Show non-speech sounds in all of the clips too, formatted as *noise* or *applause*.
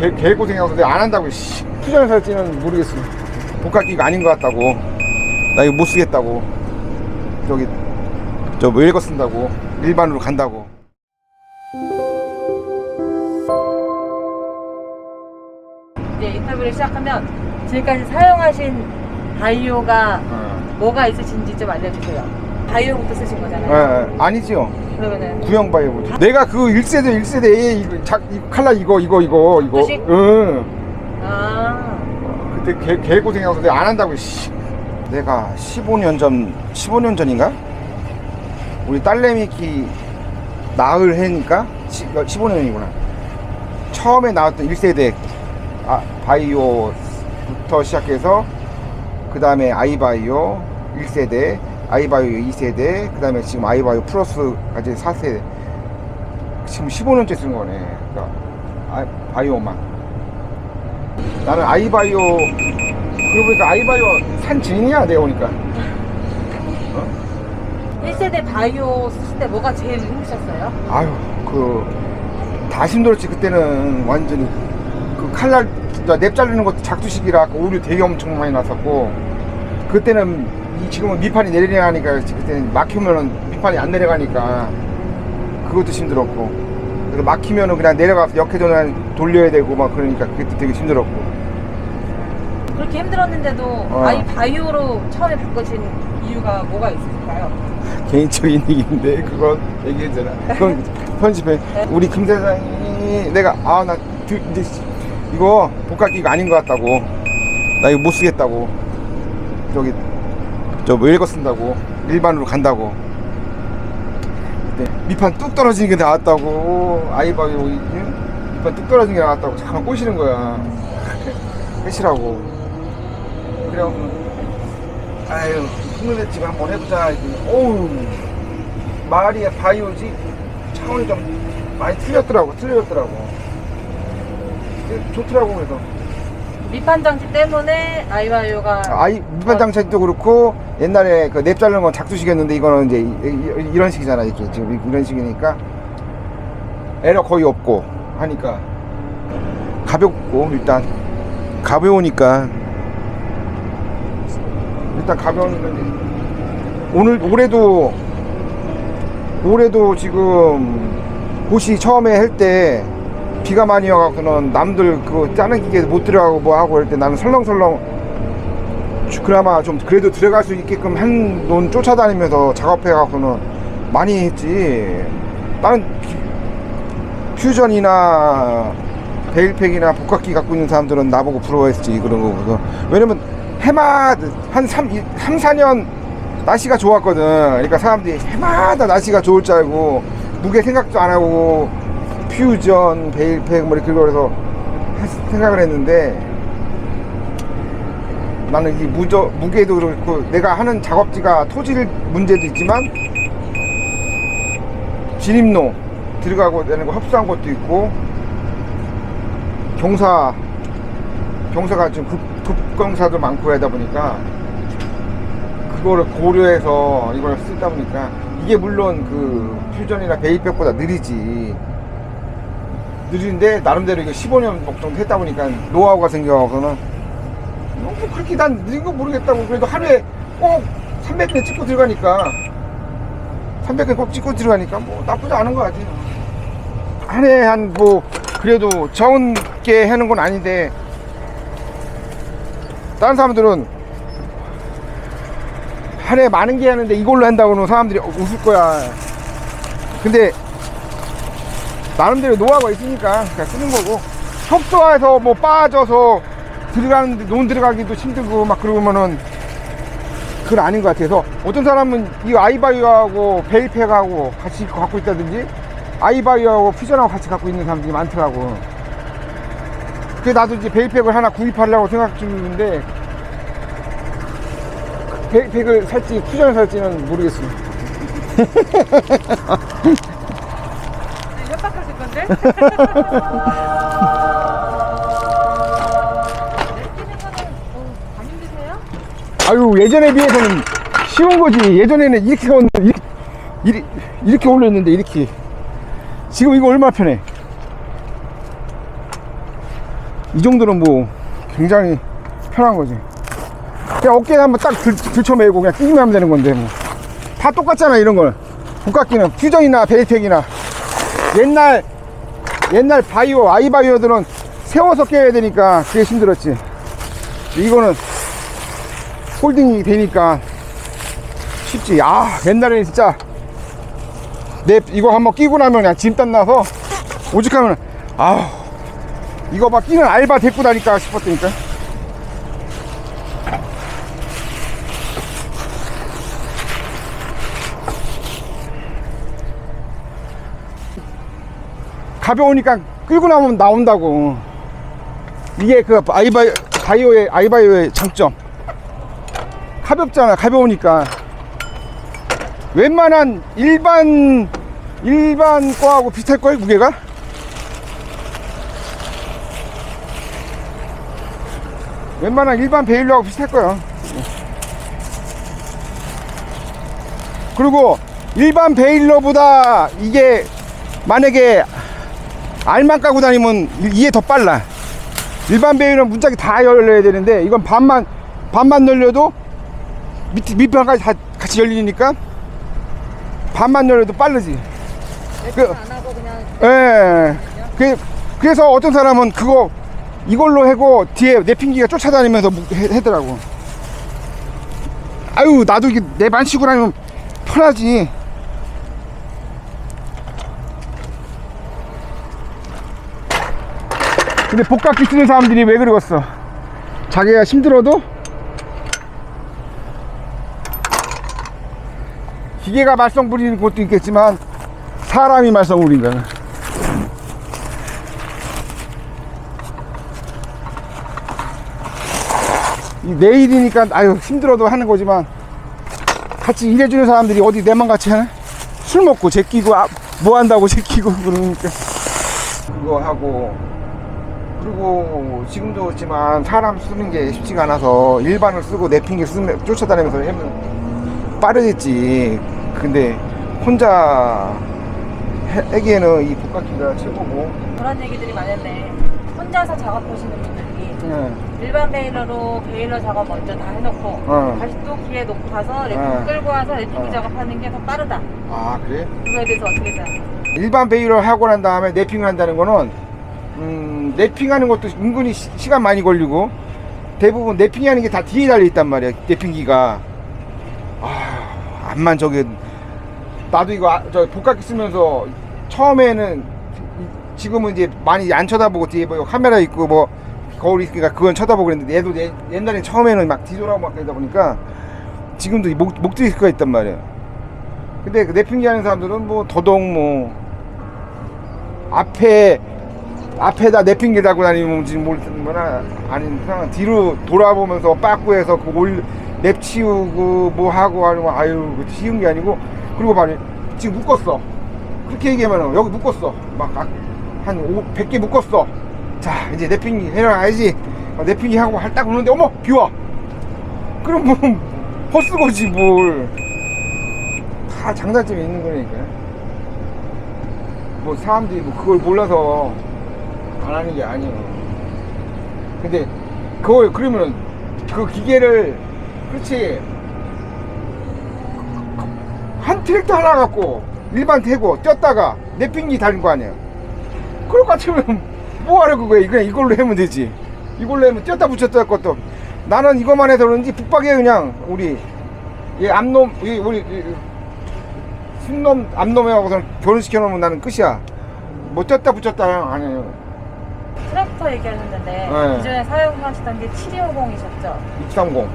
개, 개 고생해서 내가 안 한다고 씨. 투자를 살지는 모르겠어 복합기가 아닌 것 같다고 나 이거 못 쓰겠다고 저기 저 외거 쓴다고 일반으로 간다고 이제 인터뷰를 시작하면 지금까지 사용하신 바이오가 어. 뭐가 있으신지 좀 알려주세요. 바이오부터 쓰신 예, 거잖아요. 예. 아니지요 그러면은 구형 바이오 내가 그 1세대 1세대 이거 자, 이 칼라 이거 이거 이거 이거? 응아 그때 개, 개 고생해서 내가 안 한다고 씨. 내가 15년 전 15년 전인가 우리 딸내미키 나흘 해니까 15년이구나 처음에 나왔던 1세대 아, 바이오부터 시작해서 그 다음에 아이바이오 1세대 아이바이오 2세대 그 다음에 지금 아이바이오 플러스까지 4세대. 지금 15년째 쓴 거네. 그러니까 아, 바이오만. 나는 아이바이오 그러고 보니까 아이바이오 산 증인이야 내가 보니까. 1세대 바이오 쓰실 때 뭐가 제일 힘드셨어요? 아유 그 다 힘들었지 그때는. 완전히. 그 칼날 냅 자르는 것도 작두식이라 그 오류 되게 엄청 많이 났었고 그때는 이 지금은 밑판이 내려가니까 그때는 막히면은 밑판이 안 내려가니까 그것도 힘들었고 그래서 막히면은 그냥 내려가서 역회전을 돌려야 되고 막 그러니까 그때 되게 힘들었고 그렇게 힘들었는데도 어. 아이 바이오로 처음에 바꾸신 이유가 뭐가 있을까요? 개인적인 얘기인데 그건 얘기했잖아. 그건 편집해. 우리 김 사장이 내가 아 나 이제 이거 복합기가 아닌 것 같다고 나 이거 못 쓰겠다고 저기 저 외거 쓴다고 일반으로 간다고. 그때 밑판 뚝 떨어지는 게 나왔다고. 아이바이오 응? 밑판 뚝 떨어지는 게 나왔다고. 잠깐 꼬시는 거야. 해시라고. 그래갖고 아유 흉내냈지만 한번 해보자. 어우 말이 바이오지? 차원이 좀 많이 틀렸더라고 틀려졌더라고. 근데 좋더라고 그래서 밑판 장치 때문에 아이 바이오가 아이 장착도 그렇고 옛날에 그 냅 자르는 건 작두식이었는데 이거는 이제 이, 런 식이잖아 이렇게 지금 이런 식이니까. 에러 거의 없고 하니까. 가볍고 일단. 가벼우니까. 일단 가벼우니까 이제. 오늘 올해도 올해도 지금 곳이 처음에 할 때 비가 많이 와갖고는 남들 그 짜는 기계 못 들어가고 뭐 하고 할때 나는 설렁설렁 주- 그나마 좀 그래도 들어갈 수 있게끔 한놈 쫓아다니면서 작업해갖고는 많이 했지. 다른 피- 퓨전이나 베일팩이나 복각기 갖고 있는 사람들은 나보고 부러워했지 그런 거고. 왜냐면 해마 한 3, 3, 4년 날씨가 좋았거든. 그러니까 사람들이 해마다 날씨가 좋을 줄 알고 무게 생각도 안 하고 퓨전, 베일팩 뭐 이렇게 그래서 했- 생각을 했는데 나는 이 무저, 무게도 그렇고 내가 하는 작업지가 토질 문제도 있지만 진입로 들어가고 되는 거 흡수한 것도 있고 경사 경사가 좀 급, 급경사도 많고 하다 보니까 그거를 고려해서 이걸 쓰다 보니까 이게 물론 그 퓨전이나 베이백보다 느리지 느린데 나름대로 이거 15년 정도 했다 보니까 노하우가 생겨서는 뭐 그렇게 난 느린 거 모르겠다고 그래도 하루에 꼭 300개 찍고 들어가니까 300개 꼭 찍고 들어가니까 뭐 나쁘지 않은 것 같아요. 한 해 한 뭐 그래도 적은 게 하는 건 아닌데 다른 사람들은 한 해 많은 게 하는데 이걸로 한다고는 사람들이 웃을 거야. 근데 나름대로 노하우가 있으니까 그냥 쓰는 거고. 협소해서 뭐 빠져서 들어가는데 논 들어가기도 힘들고 막 그러면은 그건 아닌 것 같아서 어떤 사람은 이 아이바이오하고 베이팩하고 같이 갖고 있다든지 아이바이오하고 퓨전하고 같이 갖고 있는 사람들이 많더라고. 그래 나도 이제 베이팩을 하나 구입하려고 생각 중인데 베이팩을 살지 퓨전을 살지는 모르겠어요 협 *laughs* 박하실 건데? 내끼는 거는 어, 안 힘드세요? 아유 예전에 비해서는 쉬운 거지 예전에는 이렇게 이렇게, 이렇게 올렸는데 이렇게 지금 이거 얼마나 편해 이 정도는 뭐 굉장히 편한 거지. 그냥 어깨에 한번 딱 들, 들쳐매고 그냥 끼기만 하면 되는 건데 뭐. 다 똑같잖아 이런 걸. 복각기는 퓨전이나 베이텍이나 옛날 옛날 바이오 아이바이오들은 세워서 깨야 되니까 그게 힘들었지. 이거는 홀딩이 되니까 쉽지. 아 옛날에는 진짜 내 이거 한번 끼고 나면 그냥 짐땀 나서 오직하면 아 이거 막 끼는 알바 데리고 다니까 싶었다니까. 가벼우니까 끌고 나오면 나온다고. 이게 그 아이바이, 바이오의, 아이바이오의 장점. 가볍잖아, 가벼우니까. 웬만한 일반, 일반 거하고 비슷할걸, 무게가? 웬만한 일반 베일러하고 비슷할 거야. 그리고 일반 베일러보다 이게 만약에 알만 까고 다니면 이게 더 빨라. 일반 베일은 문짝이 다 열려야 되는데 이건 반만 반만 열려도 밑 밑판까지 다 같이 열리니까 반만 열려도 빠르지. 그- 하고 그냥 예. 그, 그래서 어떤 사람은 그거 이걸로 해고 뒤에 내핑기가 쫓아다니면서 무- 해, 하더라고. 아유 나도 이게 내만 치고 다니면 편하지. 근데 복각기 쓰는 사람들이 왜 그러겠어? 자기가 힘들어도 기계가 말썽 부리는 것도 있겠지만 사람이 말썽 거야. 이 내일이니까 아유 힘들어도 하는 거지만 같이 일해주는 사람들이 어디 내만 같이 하나? 술 먹고 제끼고 아, 뭐 한다고 *laughs* 제끼고 그러니까 그거 하고 그리고 지금도 그렇지만 사람 쓰는 게 쉽지가 않아서 일반을 쓰고 내핑기 쓰면 쫓아다니면서 하면 빠르겠지 근데 혼자 해- 하기에는 이 복각기가 최고고 그런 얘기들이 많았네. 혼자서 작업하시는 분들이 예. 일반 베일러로 베일러 작업 먼저 다 해놓고 어. 다시 또 기에 놓고 가서 랩핑 어. 끌고 와서 랩핑기 어. 작업하는 게 더 빠르다. 아 그래? 그거에 대해서 어떻게 생각해? 일반 베일을 하고 난 다음에 내핑을 한다는 거는 음, 내핑하는 것도 은근히 시, 시간 많이 걸리고 대부분 내핑이 하는 게 다 뒤에 달려 있단 말이야 내핑기가. 아 암만 저게 나도 이거 아, 저 복각기 쓰면서 처음에는 지금은 이제 많이 안 쳐다보고 뒤에 뭐 카메라 있고 뭐 거울 있으니까 그건 쳐다보고 그랬는데 얘도 내, 옛날에 처음에는 막 뒤돌아보고 막 그러다 보니까 지금도 이 목, 목 디스크가 있단 말이야. 근데 그 내핑기 하는 사람들은 뭐 더더욱 뭐 앞에 앞에다 내핑기 달고 다니면 지금 모르나 아닌 그냥 뒤로 돌아보면서 빠꾸해서 그올랩 치우고 뭐 하고 하면 아유 그 쉬운 게 아니고 그리고 말이 지금 묶었어. 그렇게 얘기하면 여기 묶었어. 막한 100개 묶었어. 자 이제 내핑기 해놔야지. 어, 내핑기 하고 할딱 오는데 어머 비와. 그럼 뭐 헛수고지 뭘. 다 장단점이 있는 거니까. 뭐 사람들이 뭐 그걸 몰라서 안 하는 게 아니에요. 근데 그걸 그러면은 그 기계를 그렇지 한 트랙터 하나 갖고 일반 태고 뛰었다가 내핑기 달린 거 아니에요. 그럴 것 같으면 뭐 하려고 그래 그냥 이걸로 하면 되지. 이걸로 하면 뛰었다 붙였다 할 것도 나는 이것만 해서 그런지 북박에 그냥 우리 이 암놈 이 우리 이- 순놈 암놈하고서 결혼시켜 놓으면 나는 끝이야. 못 쪘다 붙였다 안 해요. 트랙터 얘기하셨는데 네. 기존에 사용하시던 게 7250이셨죠? 630.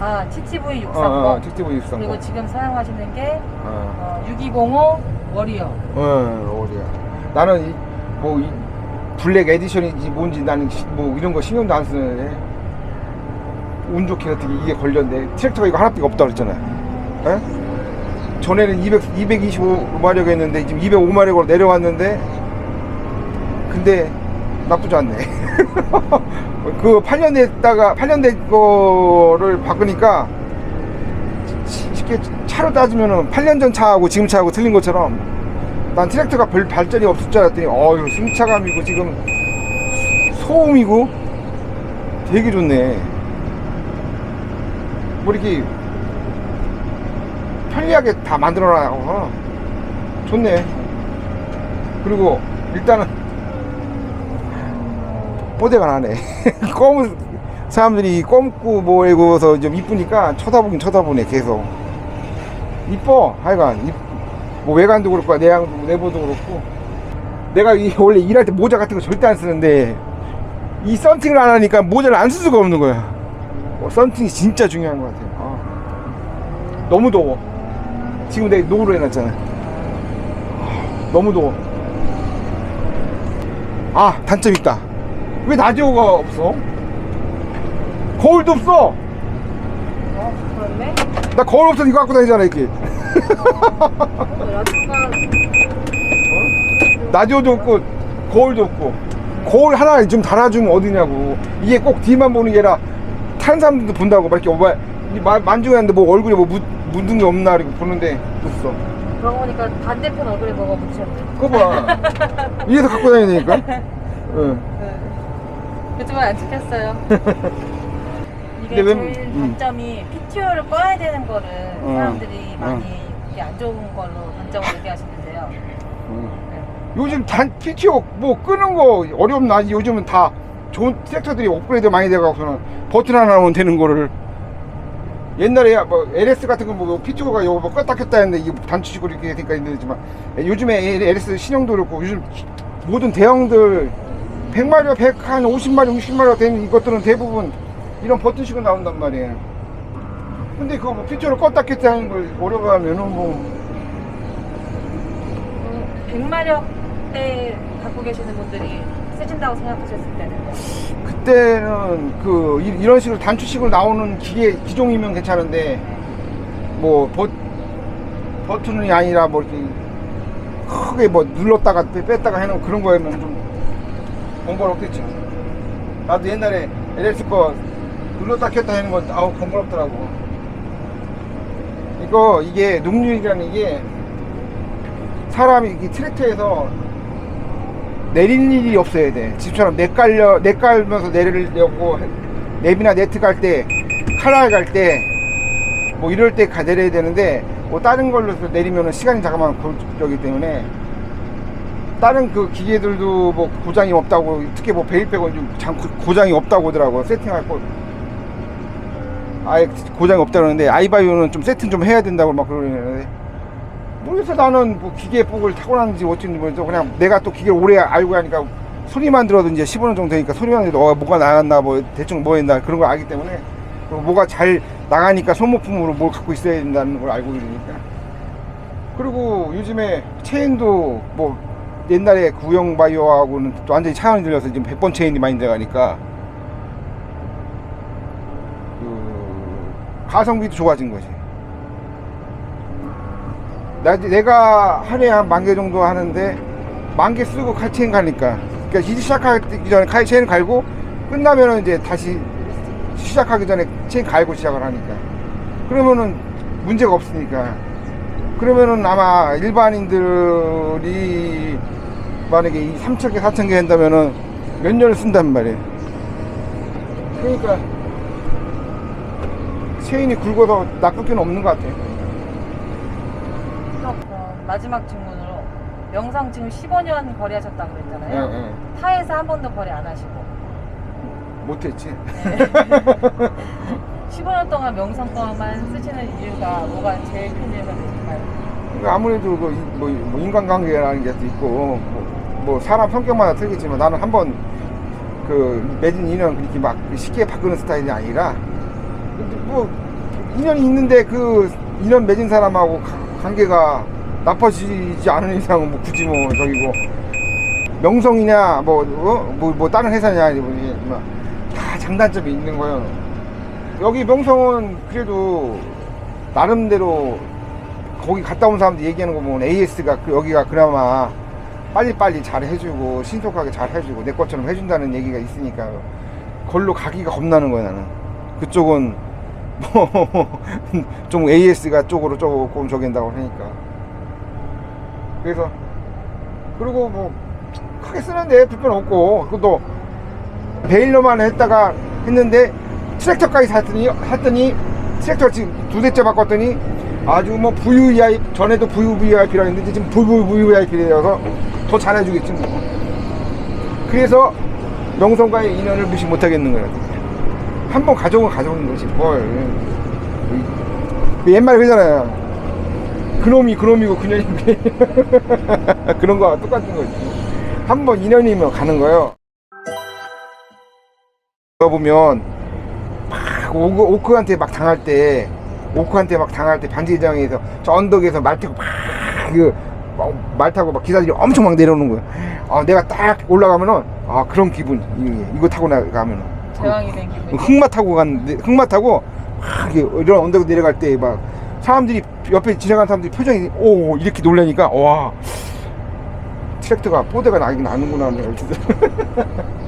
아, TTV 630 어, 어, TTV 630. 그리고 지금 사용하시는 게 어, 어, 6205 워리어 어, 어디야. 나는 이, 뭐, 이 블랙 에디션인지 뭔지 나는 시- 뭐 이런 거 신경도 안 쓰는데 운 좋게 어떻게 이게 걸렸네. 트랙터가 이거 하나밖에 없다 그랬잖아. 에? 전에는 200, 225마력 했는데 지금 205마력으로 내려왔는데 근데 나쁘지 않네. *laughs* 그 8년 됐다가 8년 된 거를 바꾸니까 시- 쉽게 차로 따지면은 8년 전 차하고 지금 차하고 틀린 것처럼 난 트랙터가 별 발전이 없을 줄 알았더니 어휴 승차감이고 지금 소음이고 되게 좋네. 뭐 이렇게 편리하게 다 만들어놔서 좋네. 그리고 일단은 뽀대가 나네. *laughs* 검은 사람들이 검고 뭐이고서 좀 이쁘니까 쳐다보긴 쳐다보네 계속. 이뻐 하여간 이- 뭐 외관도 그렇고 내양도 내보도 그렇고 내가 이 원래 일할 때 모자 같은 거 절대 안 쓰는데 이 썬팅을 안 하니까 모자를 안 쓸 수가 없는 거야. 어, 썬팅이 진짜 중요한 것 같아요. 아. 너무 더워. 지금 내가 노후로 해놨잖아. 아, 너무 더워. 아 단점 있다. 왜 라디오가 없어? 거울도 없어. 어, 그렇네. 나 거울 없어 이거 갖고 다니잖아 이렇게. 어, 라디오가 라디오도 없고 거울도 없고 거울 하나 좀 달아주면 어디냐고 이게 꼭 뒤만 보는 게 아니라 다른 사람들도 본다고 막 이렇게 마- 만중했는데 뭐 얼굴에 뭐 묻, 묻은 게 없나 이렇게 보는데 없어 그러고 보니까 반대편 얼굴에 뭐가 묻혔네. 그거 봐 위에서 갖고 다니니까 *laughs* 응. 네. 유튜브에 안 찍혔어요. *laughs* 이게 근데 왜- 제일 음. 단점이 PTO를 꺼야 되는 거를 어. 사람들이 많이 어. 이게 안 좋은 걸로 단점을 얘기하시는데요. 응. 네. 요즘 단 PTO 뭐 끄는 거 어렵나 요즘은 다 좋은 섹터들이 업그레이드 많이 돼가고서는 버튼 하나 하면 되는 거를 옛날에 뭐 LS 같은 거뭐 PTO가 요거 뭐 껐다 켰다 했는데 이게 단추식으로 이렇게 되니까 힘들지만 요즘에 LS 신형도 그렇고 요즘 모든 대형들 100마리와 100, 한 50마리, 60마리가 되는 이것들은 대부분 이런 버튼식으로 나온단 말이에요. 근데 그거 뭐 PTO를 껐다 켰다 하는 걸 어려워하면은 뭐 100마력대 갖고 계시는 분들이 세진다고 생각하셨을 때는 그때는 그 이- 이런 식으로 단추식으로 나오는 기계 기종이면 괜찮은데 뭐 버, 버튼이 아니라 뭐 이렇게 크게 뭐 눌렀다가 빼- 뺐다가 해놓은 그런 거면 좀 번거롭겠죠. 나도 옛날에 LS 거 눌렀다 켰다 하는 건 아우 번거롭더라고. 이거 이게 능률이라는 게 사람이 이 트랙터에서 내릴 일이 없어야 돼. 집처럼 내 깔려 내 깔면서 내리려고 랩이나 네트 갈 때, 카라에 갈 때, 뭐 이럴 때 가 내려야 되는데 뭐 다른 걸로 내리면은 시간이 잠깐만 걸리기 때문에 다른 그 기계들도 뭐 고장이 없다고 특히 뭐 빼고 좀 장- 고장이 없다고 하더라고 세팅할 거. 아예 고장이 없다 그러는데 아이바이오는 좀 세팅 좀 해야 된다고 막 그러는데. 모르겠어. 나는 뭐 기계 복을 타고났는지 어쩐지 모르겠어. 그냥 내가 또 기계를 오래 알고 하니까 소리만 들어도 이제 15년 정도 되니까 소리만 들어도 어, 뭐가 나갔나 뭐 대충 뭐 했나 그런 걸 알기 때문에 뭐가 잘 나가니까 소모품으로 뭘 갖고 있어야 된다는 걸 알고 있으니까. 그리고 요즘에 체인도 뭐 옛날에 구형 바이오하고는 또 완전히 차원이 들려서 지금 100번 체인이 많이 들어가니까 그 가성비도 좋아진 거지. 나, 내가 하루에 한 만 개 정도 하는데 만 개 쓰고 칼 체인 가니까. 그러니까 시작하기 전에 칼 체인 갈고 끝나면은 이제 다시 시작하기 전에 체인 갈고 시작을 하니까. 그러면은 문제가 없으니까 그러면은 아마 일반인들이 만약에 이 3천 개, 4천 개 한다면은 몇 년을 쓴단 말이에요. 그러니까 체인이 굵어서 나쁠 게는 없는 것 같아요. 그럼 마지막 질문으로 명상 지금 15년 거래하셨다고 그랬잖아요. 예, 예. 타에서 한 번도 거래 안 하시고 못했지. 네. *laughs* 15년 동안 명상 거만 쓰시는 이유가 뭐가 제일 큰 이유가 되실까요? 그러니까 아무래도 그 이- 뭐, 뭐 인간관계라는 게또 있고 뭐, 뭐 사람 성격마다 틀리겠지만 나는 한번 그 맺은 인연 그렇게 막 쉽게 바꾸는 스타일이 아니라 뭐 인연이 있는데 그 인연 맺은 사람하고 가- 관계가 나빠지지 않은 이상은 뭐 굳이 뭐 저기고 명성이냐 뭐 어? 뭐, 뭐 다른 회사냐 뭐, 뭐, 다 장단점이 있는 거예요. 여기 명성은 그래도 나름대로 거기 갔다 온 사람들 얘기하는 거 보면 AS가 그 여기가 그나마 빨리빨리 잘 해주고 신속하게 잘 해주고 내 것처럼 해준다는 얘기가 있으니까 걸로 가기가 겁나는 거야 나는. 그쪽은 뭐 *laughs* 좀 AS가 쪽으로 조금 저기 한다고 하니까. 그래서 그리고 뭐 크게 쓰는데 불편 없고 그것도 베일러만 했다가 했는데 트랙터까지 샀더니 샀더니 트랙터 지금 두 대째 바꿨더니 아주 뭐 VVIP 전에도 VVIP라고 했는데 지금 VVIP라서 더 잘해주겠지 뭐. 그래서 명성과의 인연을 무시 못하겠는 거야. 한 번 가져오면 가져오는 거지 뭘. 옛말 그러잖아요. 그놈이 그놈이고 그년이 그년 *laughs* 그런 거와 똑같은 거지. 한 번 인연이면 가는 거예요. 보면 막 오크, 오크한테 막 당할 때 오크한테 막 당할 때 반지장에서 저 언덕에서 말 타고 막그말 타고 막 기사들이 엄청 막 내려오는 거야. 아 내가 딱 올라가면은 아 그런 기분 이- 이거 타고 나가면은 제왕이 된 기분. 흑마 타고 갔는데 흑마 타고 막 이런 언덕 내려갈 때 막 사람들이 옆에 지나가는 사람들이 표정이 오 이렇게 놀라니까 와 트랙터가 뽀대가 나긴 나는구나 *laughs*